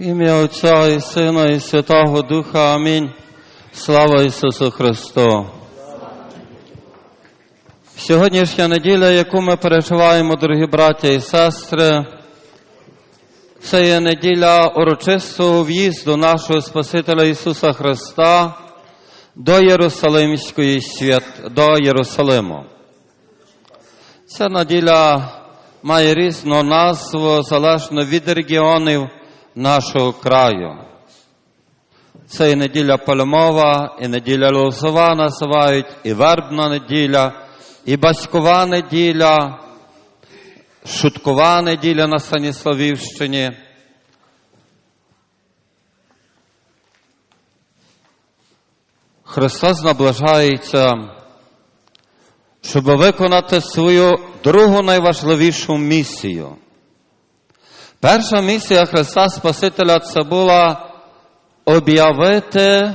Ім'я Отця і Сина і Святого Духа. Амінь. Слава Ісусу Христу. Сьогоднішня неділя, яку ми переживаємо, дорогі браття і сестри, це є неділя урочистого в'їзду нашого Спасителя Ісуса Христа до Єрусалимської свят... до Єрусалиму. Ця неділя має різну назву залежно від регіонів нашого краю. Це і неділя Пальмова, і неділя Лозова називають, і вербна неділя, і батькова неділя, шуткова неділя на Станіславівщині. Христос наближається, щоб виконати свою другу найважливішу місію. Перша місія Христа Спасителя це була об'явити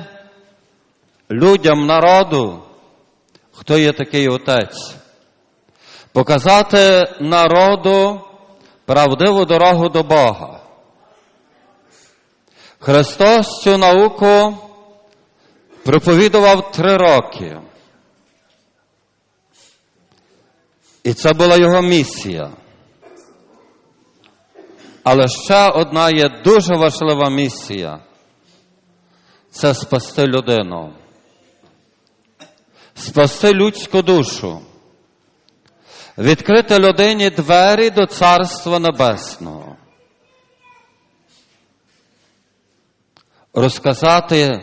людям народу, хто є такий Отець, показати народу правдиву дорогу до Бога. Христос цю науку проповідував три роки. І це була його місія. Але ще одна є дуже важлива місія це спасти людину, спасти людську душу, відкрити людині двері до Царства Небесного, розказати,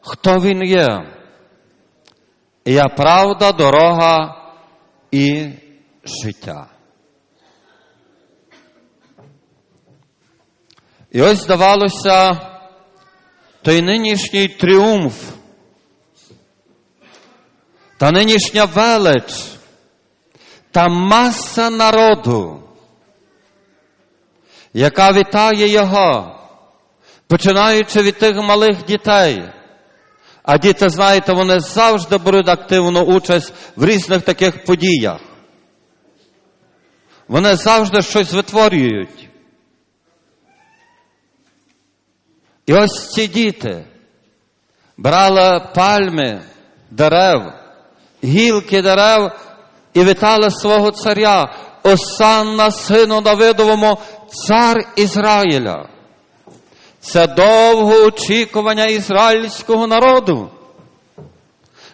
хто він є. Я правда, дорога і життя. І ось здавалося, той нинішній тріумф, та нинішня велич, та маса народу, яка вітає його, починаючи від тих малих дітей. А діти, знаєте, вони завжди беруть активну участь в різних таких подіях. Вони завжди щось витворюють. І ось ці діти брали пальми дерев, гілки дерев і вітали свого царя, Осанна сину Давидовому, цар Ізраїля. Це довго очікування ізраїльського народу.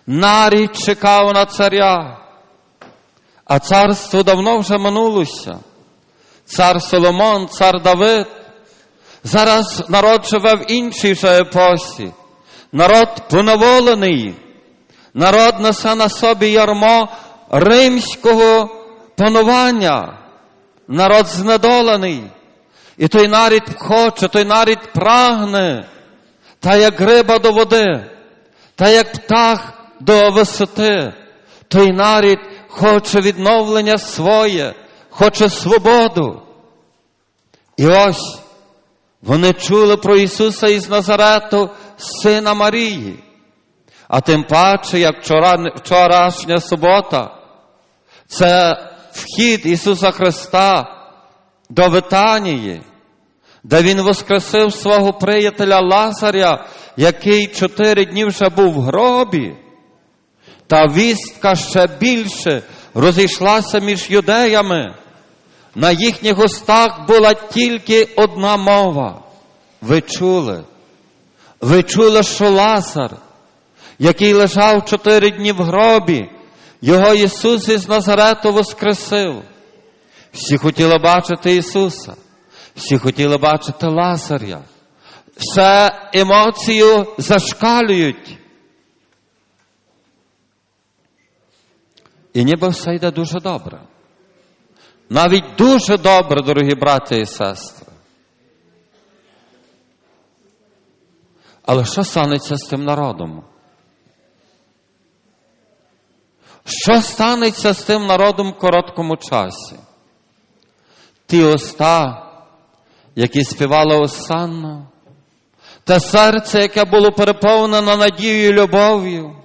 Нарід чекав на царя, а царство давно вже минулося. Цар Соломон, цар Давид. Зараз народ живе в іншій вже епосі. Народ поневолений. Народ несе на собі ярмо римського панування. Народ знедолений. І той нарід хоче, той нарід прагне, та як риба до води, та як птах до висоти. Той нарід хоче відновлення своє, хоче свободу. І ось вони чули про Ісуса із Назарету, Сина Марії. А тим паче, як вчора, вчорашня субота, це вхід Ісуса Христа до Витанії, де Він воскресив свого приятеля Лазаря, який чотири дні вже був в гробі. Та вістка ще більше розійшлася між юдеями. На їхніх устах була тільки одна мова. Ви чули? Ви чули, що Лазар, який лежав чотири дні в гробі, його Ісус із Назарету воскресив. Всі хотіли бачити Ісуса, всі хотіли бачити Лазаря. Все емоцію зашкалюють. І ніби все йде дуже добре. Навіть дуже добре, дорогі брати і сестри. Але що станеться з тим народом? Що станеться з тим народом в короткому часі? Ті уста, які співали Осанну, те серце, яке було переповнено надією і любов'ю,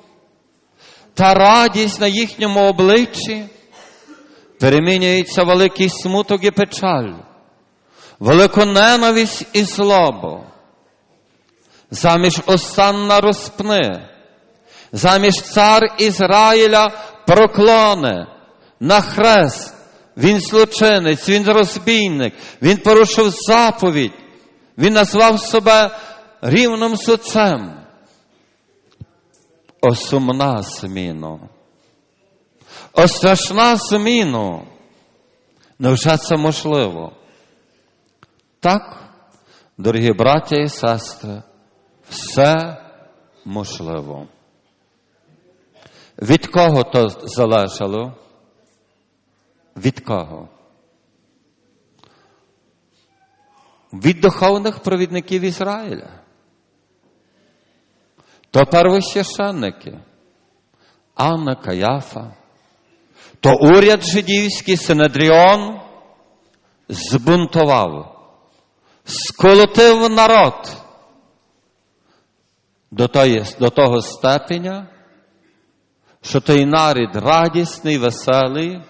та радість на їхньому обличчі, перемінюється великий смуток і печаль. велику ненависть і злобу, заміж Осанна розпни, заміж цар Ізраїля проклони на хрест. Він злочинець, він розбійник, він порушив заповідь, він назвав себе рівним з отцем. О сумна зміну. Страшна зміну. Невже це можливо? Так, дорогі браття і сестри, все можливо. Від кого то залежало? Від кого? Від духовних провідників Ізраїля. То первосвященники, Анна Каяфа, то уряд жидівський Синедріон збунтував, сколотив народ до, тої, до того степеня, що той нарід радісний, веселий,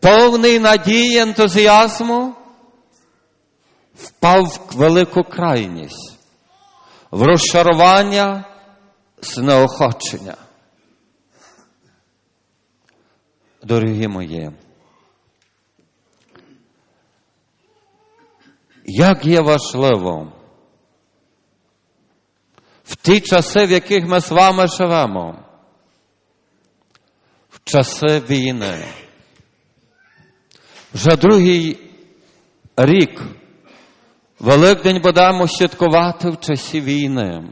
повний надії, ентузіазму, впав в велику крайність, в розчарування, знеохочення. Дорогі мої, як є важливо в ті часи, в яких ми з вами живемо, в часи війни, вже другий рік Великдень будемо святкувати в часі війни.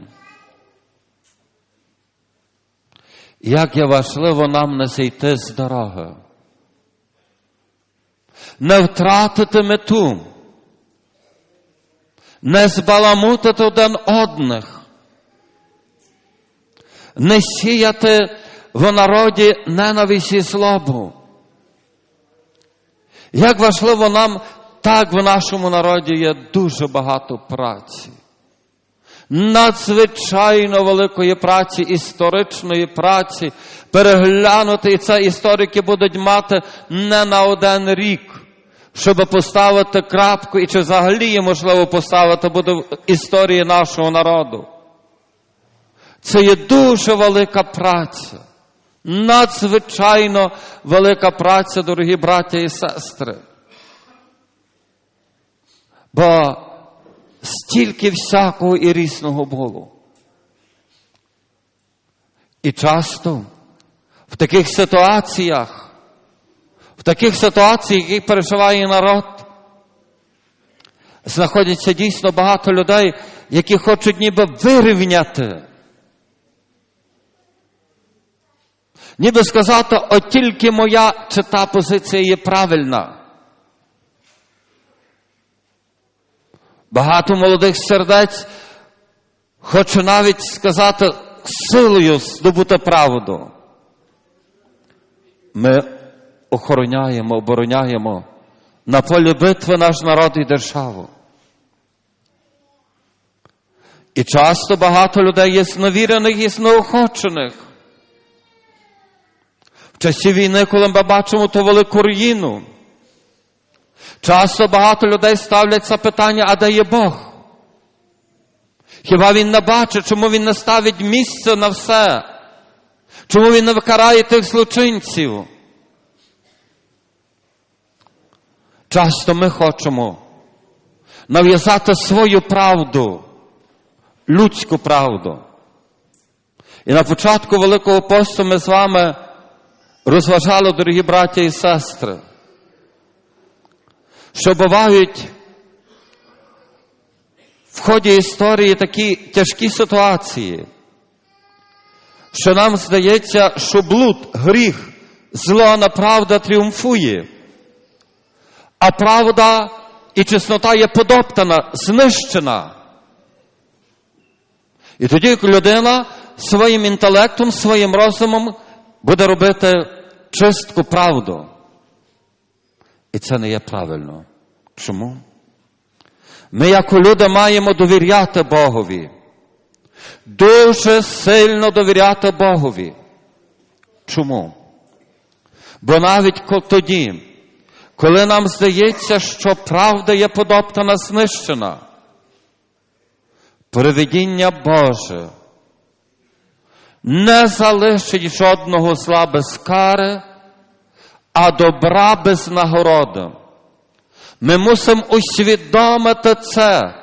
Як є важливо нам не зійти з дороги, не втратити мету, не збаламутити один одних, не сіяти в народі ненависть і злобу. Як важливо нам, так в нашому народі є дуже багато праці. Надзвичайно великої праці, історичної праці, переглянути, і це історики будуть мати не на один рік, щоб поставити крапку, і чи взагалі є можливо поставити буде в історії нашого народу. Це є дуже велика праця, надзвичайно велика праця, дорогі браття і сестри. Бо стільки всякого і різного було. І часто в таких ситуаціях, в таких ситуаціях, які переживає народ, знаходяться дійсно багато людей, які хочуть ніби вирівняти. Ніби сказати, от тільки моя чи та позиція є правильна. Багато молодих сердець хоче навіть сказати силою здобути правду. Ми охороняємо, обороняємо на полі битви наш народ і державу. І часто багато людей є зновірених і знеохочених. В часі війни, коли ми бачимо ту велику руїну, Часто багато людей ставляться питання, а де є Бог? Хіба Він не бачить, чому Він не ставить місце на все? Чому Він не викарає тих злочинців? Часто ми хочемо нав'язати свою правду, людську правду. І на початку Великого посту ми з вами розважали, дорогі браття і сестри що бувають в ході історії такі тяжкі ситуації, що нам здається, що блуд, гріх, зло на правда тріумфує, а правда і чеснота є подоптана, знищена. І тоді людина своїм інтелектом, своїм розумом буде робити чистку правду. І це не є правильно. Чому? Ми, як люди, маємо довіряти Богові. Дуже сильно довіряти Богові. Чому? Бо навіть тоді, коли нам здається, що правда є подоптана, знищена. Провидіння Боже не залишить жодного зла без кари, а добра без нагороди. Ми мусимо усвідомити це,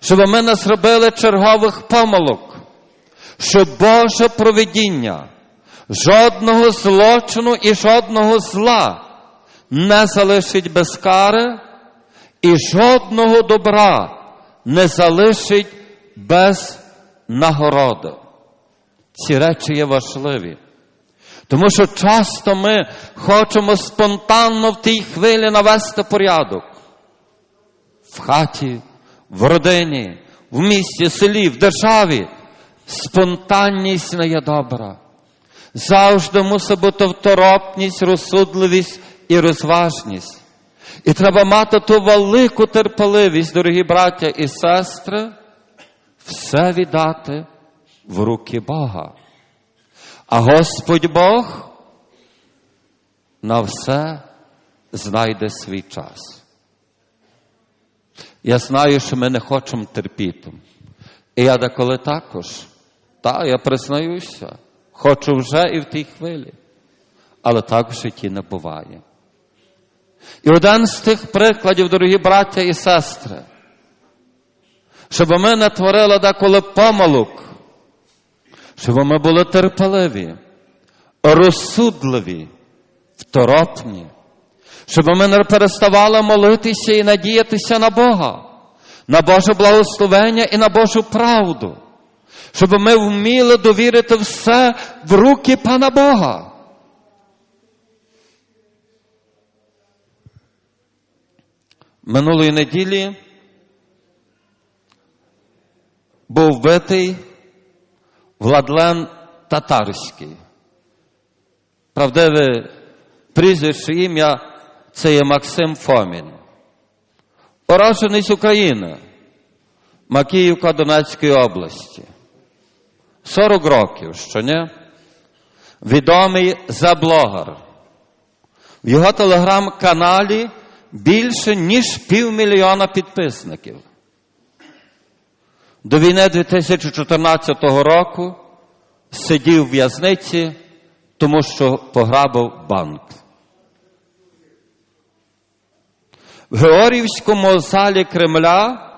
щоб ми не зробили чергових помилок, що Боже провидіння жодного злочину і жодного зла не залишить без кари, і жодного добра не залишить без нагороди. Ці речі є важливі. Тому що часто ми хочемо спонтанно в тій хвилі навести порядок. В хаті, в родині, в місті, селі, в державі. Спонтанність не є добра. Завжди мусить бути второпність, розсудливість і розважність. І треба мати ту велику терпеливість, дорогі браття і сестри, все віддати в руки Бога. А Господь Бог на все знайде свій час. Я знаю, що ми не хочемо терпіти. І я деколи також, та, я признаюся, хочу вже і в тій хвилі. Але так в житті не буває. І один з тих прикладів, дорогі браття і сестри, щоб ми не творили деколи помилок, щоб ми були терпеливі, розсудливі, второпні, щоб ми не переставали молитися і надіятися на Бога, на Боже благословення і на Божу правду, щоб ми вміли довірити все в руки Пана Бога. Минулої неділі був вбитий Владлен Татарський. Правдиве прізвище ім'я це є Максим Фомін. Уражений з України, Макіївка Донецької області. 40 років, що не? Відомий за блогер. В його телеграм-каналі більше, ніж півмільйона підписників. До війни 2014 року сидів в в'язниці, тому що пограбив банк. В Георгіївському залі Кремля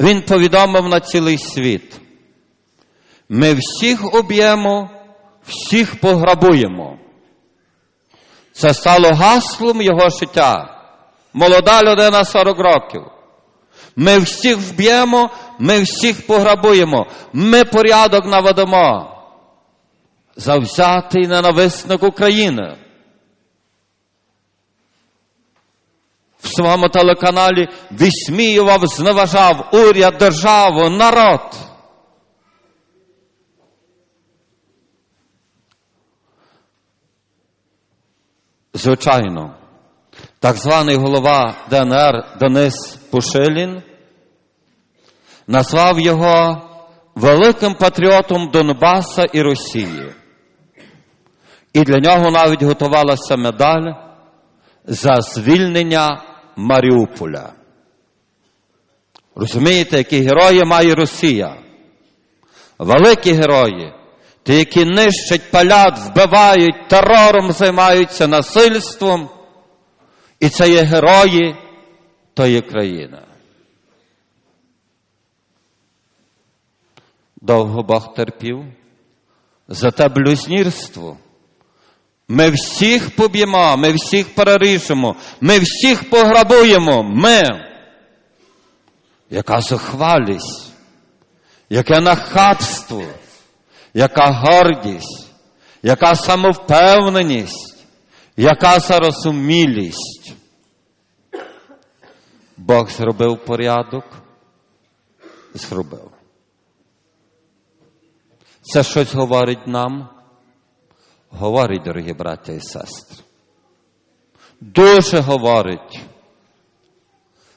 він повідомив на цілий світ. Ми всіх об'ємо, всіх пограбуємо. Це стало гаслом його життя. Молода людина 40 років. Ми всіх вб'ємо, ми всіх пограбуємо, ми порядок наведемо. Завзятий ненависник України. В своєму телеканалі висміював, зневажав уряд, державу, народ. Звичайно, так званий голова ДНР Денис Пушилін назвав його великим патріотом Донбаса і Росії. І для нього навіть готувалася медаль за звільнення Маріуполя. Розумієте, які герої має Росія? Великі герої, ті, які нищать, палять, вбивають, терором займаються насильством. І це є герої тої країни. Довго Бог терпів. Зате блюзнірство. Ми всіх поб'ємо, ми всіх перерішимо, ми всіх пограбуємо. Ми. Яка зухвалість, яке нахабство, яка гордість, яка самовпевненість, яка зарозумілість. Бог зробив порядок, зробив. Це щось говорить нам, говорить, дорогі браття і сестри. Дуже говорить.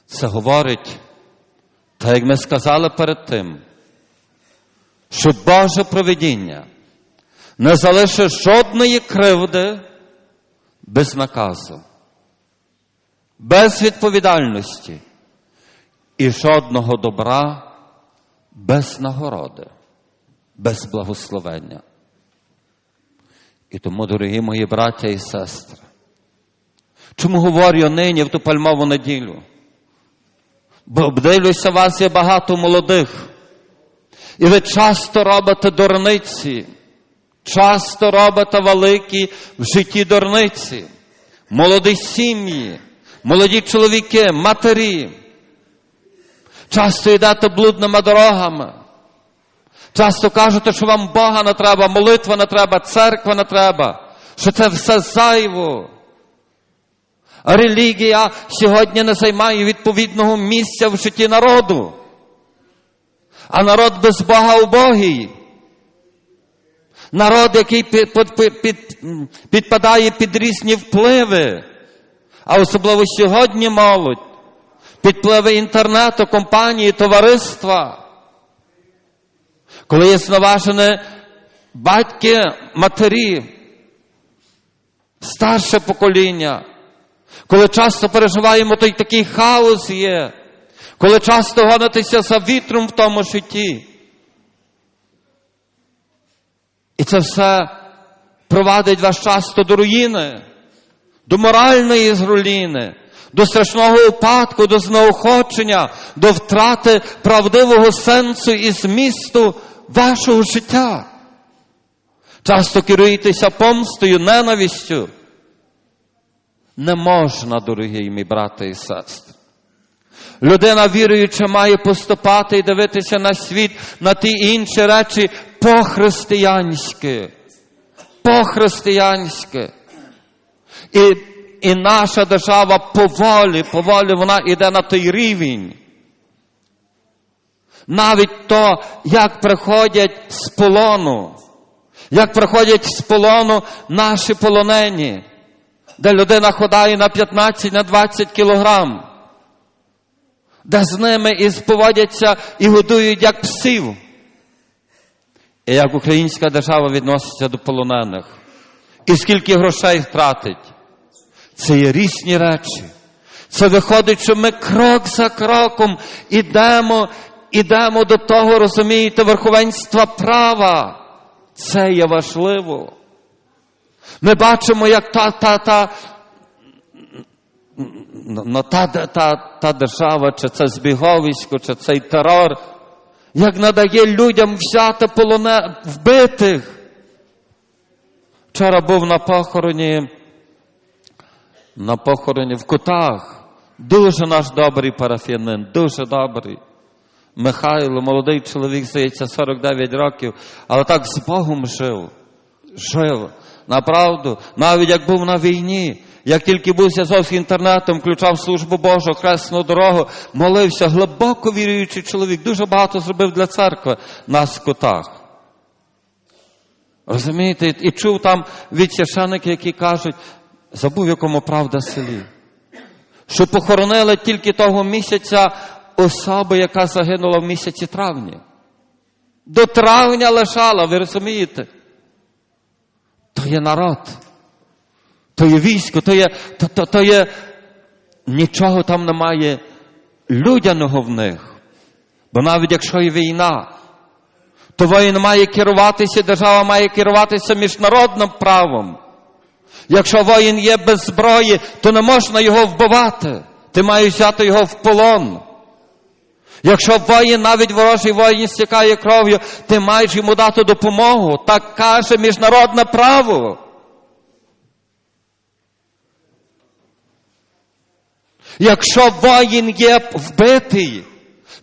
Це говорить, так як ми сказали перед тим, що Боже провидіння не залишить жодної кривди без наказу. без відповідальності і жодного добра без нагороди, без благословення. І тому, дорогі мої браття і сестри, чому говорю нині в ту пальмову неділю? Бо обдивлюся, вас є багато молодих. І ви часто робите дурниці, часто робите великі в житті дурниці, молоді сім'ї, молоді чоловіки, матері. Часто йдете блудними дорогами. Часто кажете, що вам Бога не треба, молитва не треба, церква не треба, що це все зайво. Релігія сьогодні не займає відповідного місця в житті народу. А народ без Бога убогий. Народ, який під, під, під, підпадає під різні впливи, а особливо сьогодні молодь, під впливи інтернету, компанії, товариства. Коли є зневажені батьки, матері, старше покоління, коли часто переживаємо той такий хаос є, коли часто гонитися за вітром в тому житті. І це все провадить вас часто до руїни, до моральної зруїни, до страшного упадку, до знеохочення, до втрати правдивого сенсу і змісту вашого життя. Часто керуєтеся помстою, ненавистю. Не можна, дорогі мій брати і сестри. Людина віруюча має поступати і дивитися на світ, на ті інші речі по-християнськи. По-християнськи. І, і наша держава поволі, поволі вона йде на той рівень. Навіть то, як приходять з полону, як приходять з полону наші полонені, де людина ходає на 15 на 20 кілограм де з ними і споводяться і годують як псів. І як українська держава відноситься до полонених, і скільки грошей втратить. Це є різні речі. Це виходить, що ми крок за кроком ідемо, ідемо до того, розумієте, верховенства права. Це є важливо. Ми бачимо, як та, та, та ну, та, та, та держава, чи це збіговисько, чи цей терор, як надає людям взяти полоне вбитих. Вчора був на похороні, на похороні в кутах. Дуже наш добрий парафіянин, дуже добрий. Михайло, молодий чоловік, здається, 49 років, але так з Богом жив. Жив. Направду, навіть як був на війні, як тільки був зв'язок з інтернетом, включав службу Божу, хресну дорогу, молився, глибоко віруючий чоловік, дуже багато зробив для церкви на скотах. Розумієте, і чув там від священників, які кажуть, забув, якому правда селі, що похоронили тільки того місяця особи, яка загинула в місяці травні. До травня лишала, ви розумієте? То є народ то є військо, то є, то, то, то є нічого там немає людяного в них. Бо навіть якщо є війна, то воїн має керуватися, держава має керуватися міжнародним правом. Якщо воїн є без зброї, то не можна його вбивати. Ти маєш взяти його в полон. Якщо воїн, навіть ворожий воїн стікає кров'ю, ти маєш йому дати допомогу. Так каже міжнародне право. Якщо воїн є вбитий,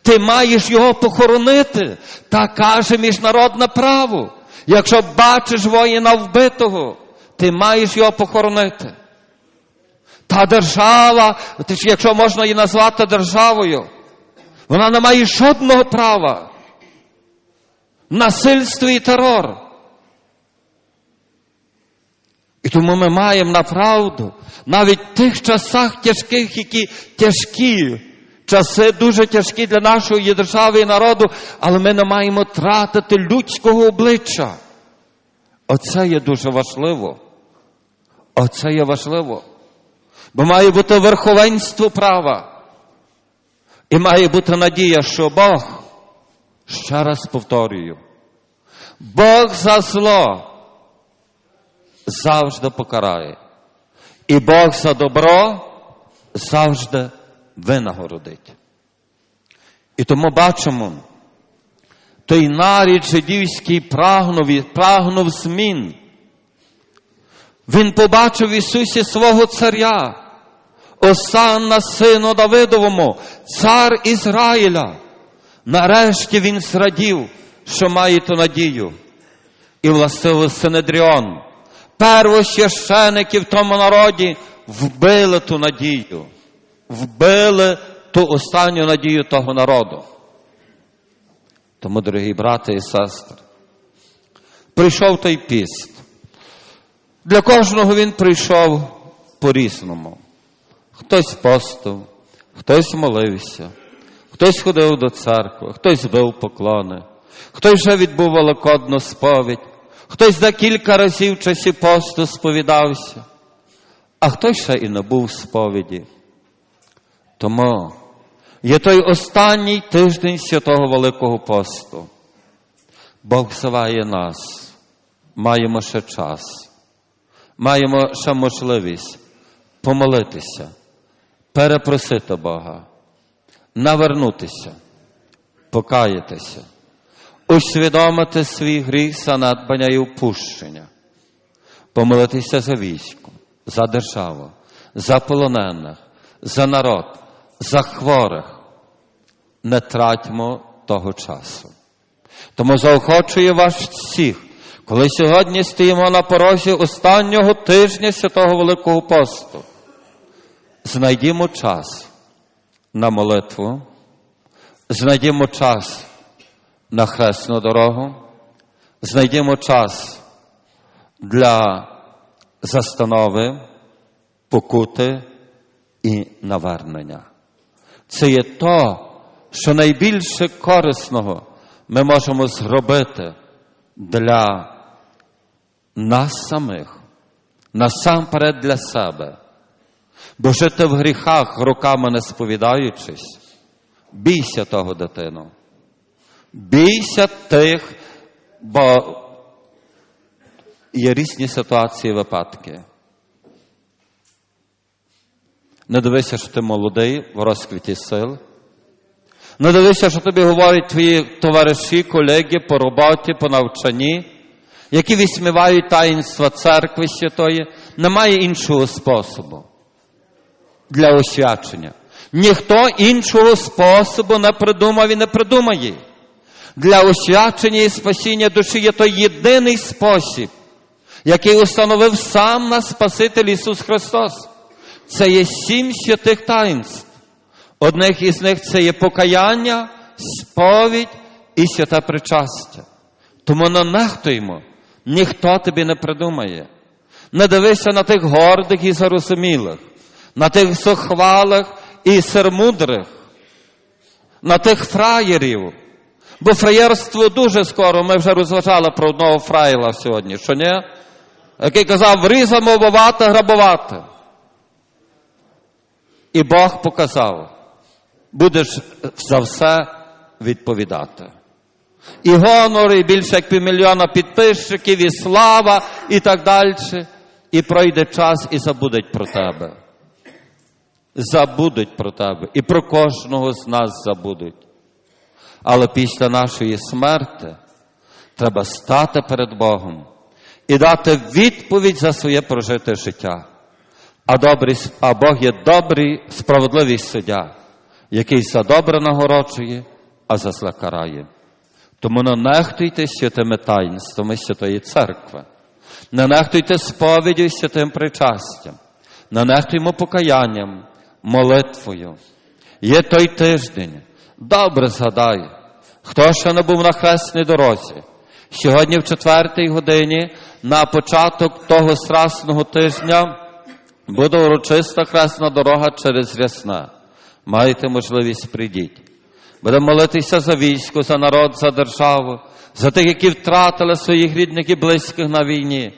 ти маєш його похоронити. Так каже міжнародне право. Якщо бачиш воїна вбитого, ти маєш його похоронити. Та держава, якщо можна її назвати державою, вона не має жодного права. Насильство і терор. І тому ми маємо направду, навіть в тих часах тяжких, які тяжкі, часи дуже тяжкі для нашої держави і народу, але ми не маємо тратити людського обличчя. Оце є дуже важливо. Оце є важливо. Бо має бути верховенство права. І має бути надія, що Бог, ще раз повторюю, Бог за зло завжди покарає. І Бог за добро завжди винагородить. І тому бачимо, той нарід жидівський прагнув, прагнув змін. Він побачив в Ісусі свого царя, Осанна сину Давидовому, цар Ізраїля. Нарешті він зрадів, що має ту надію. І властиво Синедріон, первосвященики в тому народі вбили ту надію, вбили ту останню надію того народу. Тому, дорогі брати і сестри, прийшов той піст. Для кожного він прийшов по-різному. Хтось постив, хтось молився, хтось ходив до церкви, хтось бив поклони, хтось вже відбув великодну сповідь, хтось декілька разів в часі посту сповідався, а хтось ще і не був сповіді. Тому є той останній тиждень святого Великого посту. Бог зиває нас, маємо ще час, маємо ще можливість помолитися, перепросити Бога, навернутися, покаятися, усвідомити свій гріх за надбання і впущення, помолитися за військо, за державу, за полонених, за народ, за хворих. Не тратьмо того часу. Тому заохочую вас всіх, коли сьогодні стоїмо на порозі останнього тижня Святого Великого посту. Знайдімо час на молитву, знайдімо час на хресну дорогу, знайдімо час для застанови, покути і навернення. Це є то, що найбільше корисного ми можемо зробити для нас самих, насамперед для себе. Бо жити в гріхах, руками не сповідаючись, бійся того дитину. Бійся тих, бо є різні ситуації, випадки. Не дивися, що ти молодий в розквіті сил. Не дивися, що тобі говорять твої товариші, колеги по роботі, по навчанні, які висмівають таїнства церкви святої. Немає іншого способу для освячення. Ніхто іншого способу не придумав і не придумає. Для освячення і спасіння душі є той єдиний спосіб, який установив сам наш Спаситель Ісус Христос. Це є сім святих таїнств. Одних із них це є покаяння, сповідь і святе причастя. Тому не нехтуємо, ніхто тобі не придумає. Не дивися на тих гордих і зарозумілих, на тих сохвалих і сермудрих, на тих фраєрів. Бо фраєрство дуже скоро, ми вже розважали про одного фраєла сьогодні, що ні? Який казав, різа мовувати, грабувати. І Бог показав, будеш за все відповідати. І гонор, і більше як півмільйона підписчиків, і слава, і так далі. І пройде час і забудуть про тебе. Забудуть про тебе. І про кожного з нас забудуть. Але після нашої смерти треба стати перед Богом і дати відповідь за своє прожите життя. А, добрий, а Бог є добрий, справедливий суддя, який за добре нагороджує, а за зле карає. Тому не нехтуйте святими таїнствами Святої Церкви, не нехтуйте сповіддю святим причастям, не нехтуймо покаянням, молитвою. Є той тиждень, добре згадай, хто ще не був на хресній дорозі. Сьогодні в четвертій годині на початок того страсного тижня буде урочиста хресна дорога через Рясна. Маєте можливість прийдіть. Будемо молитися за військо, за народ, за державу, за тих, які втратили своїх рідних і близьких на війні.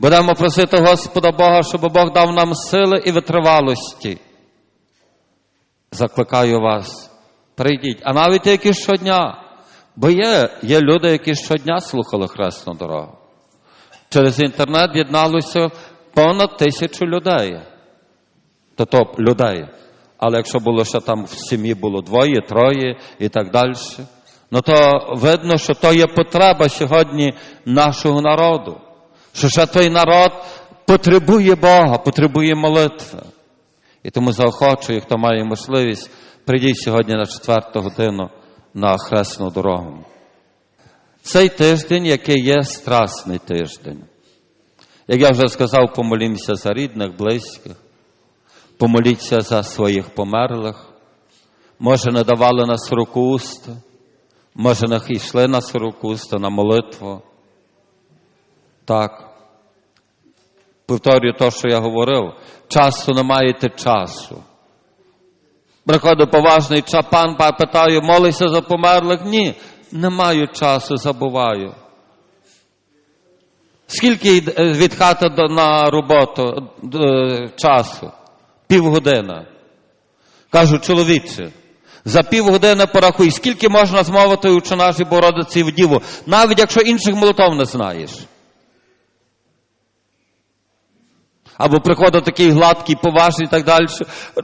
Будемо просити Господа Бога, щоб Бог дав нам сили і витривалості. Закликаю вас, прийдіть, а навіть які щодня. Бо є, є люди, які щодня слухали Хресну дорогу. Через інтернет єдналося понад тисячу людей. Тобто людей. Але якщо було ще там в сім'ї було двоє, троє і так далі, ну то видно, що то є потреба сьогодні нашого народу. Що ще той народ потребує Бога, потребує молитви. І тому заохочую, хто має можливість, прийдіть сьогодні на четверту годину на хресну дорогу. Цей тиждень, який є страсний тиждень. Як я вже сказав, помолімося за рідних, близьких, помоліться за своїх померлих. Може, не давали на сорокуста, може, не йшли на сорокуста, на молитву. Так. Повторюю те, що я говорив, часу не маєте часу. Приходить поважний чапан, питаю, молися за померлих? Ні, не маю часу, забуваю. Скільки від хати на роботу е, часу? Півгодини. Кажу, чоловіче, за півгодини порахуй, скільки можна змовити у нашій Бородиці в Діву, навіть якщо інших молитов не знаєш. Або приходить такий гладкий, поважний і так далі.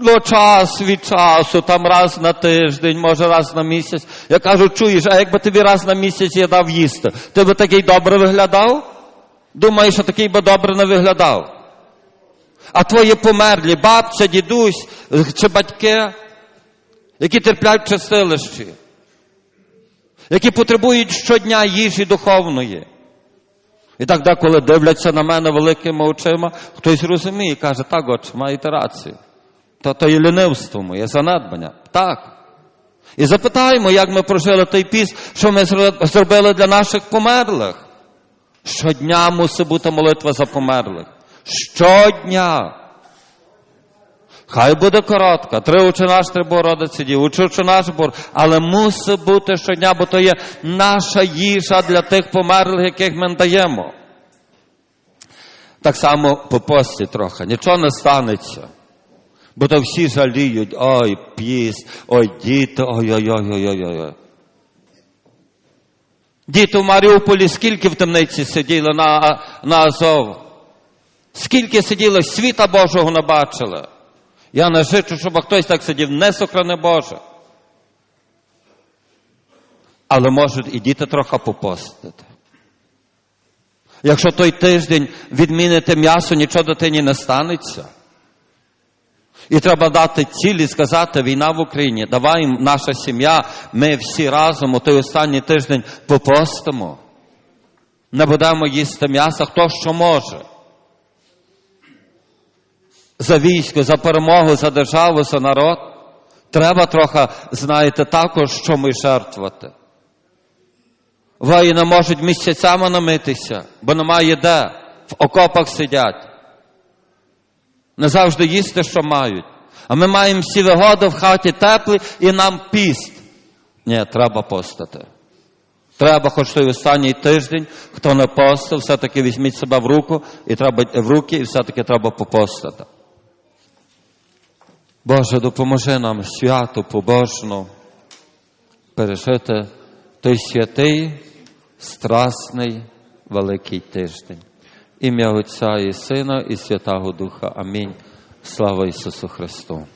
Ну, час від часу, там раз на тиждень, може раз на місяць. Я кажу, чуєш, а якби тобі раз на місяць я дав їсти, ти би такий добре виглядав? Думаєш, що такий би добре не виглядав. А твої померлі, бабця, дідусь чи батьки, які терплять в чистилищі, які потребують щодня їжі духовної. І так деколи дивляться на мене великими очима, хтось розуміє і каже, так, отче, маєте рацію. То, то є лінивство моє, занедбання. Так. І запитаємо, як ми прожили той піс, що ми зробили для наших померлих. Щодня мусить бути молитва за померлих. Щодня. Хай буде коротка. Три очі наш, три Богородиці дів, учи наш Бог, але мусить бути щодня, бо то є наша їжа для тих померлих, яких ми даємо. Так само по пості трохи. Нічого не станеться. Бо то всі жаліють, ой, піс, ой, діти, ой-ой-ой-ой-ой. Діти в Маріуполі скільки в темниці сиділи на, на Азов? Скільки сиділи, світа Божого не бачили. Я не жичу, щоб хтось так сидів, не сохрани Боже. Але можуть і діти трохи попостити. Якщо той тиждень відмінити м'ясо, нічого дитині не станеться. І треба дати цілі сказати, війна в Україні, давай наша сім'я, ми всі разом у той останній тиждень попостимо. Не будемо їсти м'яса, хто що може за військо, за перемогу, за державу, за народ. Треба трохи, знаєте, також що ми жертвувати. Воїни можуть місяцями намитися, бо немає де, в окопах сидять. Не завжди їсти, що мають. А ми маємо всі вигоди в хаті теплі і нам піст. Ні, треба постати. Треба, хоч той останній тиждень, хто не постив, все-таки візьміть себе в руку і треба в руки, і все-таки треба попостати. Боже, допоможи нам свято побожно пережити той святий, страсний великий тиждень. Ім'я Отця і Сина, і Святого Духа. Амінь. Слава Ісусу Христу!